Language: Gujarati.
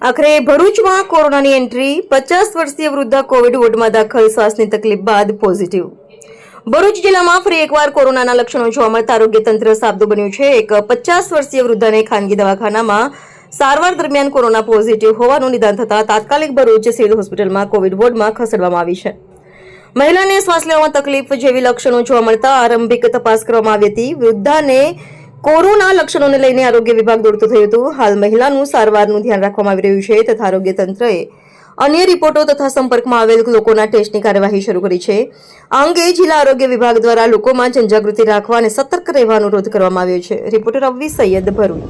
આખરે ભરૂચમાં કોરોનાની એન્ટ્રી, પચાસ વર્ષીય વૃદ્ધા કોવિડ વોર્ડમાં દાખલ, શ્વાસની તકલીફ બાદ પોઝિટિવ. ભરૂચ જિલ્લામાં ફરી એકવાર કોરોનાના લક્ષણો જોવા મળતા આરોગ્ય તંત્ર સાબદું બન્યું છે. એક પચાસ વર્ષીય વૃદ્ધાને ખાનગી દવાખાનામાં સારવાર દરમિયાન કોરોના પોઝિટિવ હોવાનું નિદાન થતાં તાત્કાલિક ભરૂચ સિવિલ હોસ્પિટલમાં કોવિડ વોર્ડમાં ખસેડવામાં આવી છે. મહિલાને શ્વાસ લેવામાં તકલીફ જેવી લક્ષણો જોવા મળતા આરંભિક તપાસ કરવામાં આવી હતી. વૃદ્ધાને કોરોના લક્ષણોને લઈને આરોગ્ય વિભાગ દોડતું થયું હતું. હાલ મહિલાનું સારવારનું ધ્યાન રાખવામાં આવી રહ્યું છે તથા આરોગ્ય તંત્રએ અન્ય રિપોર્ટો તથા સંપર્કમાં આવેલ લોકોના ટેસ્ટની કાર્યવાહી શરૂ કરી છે. આ અંગે જિલ્લા આરોગ્ય વિભાગ દ્વારા લોકોમાં જનજાગૃતિ રાખવા અને સતર્ક રહેવા અનુરોધ કરવામાં આવ્યો છે. રિપોર્ટર અવ્વી સૈયદ ભરૂચ.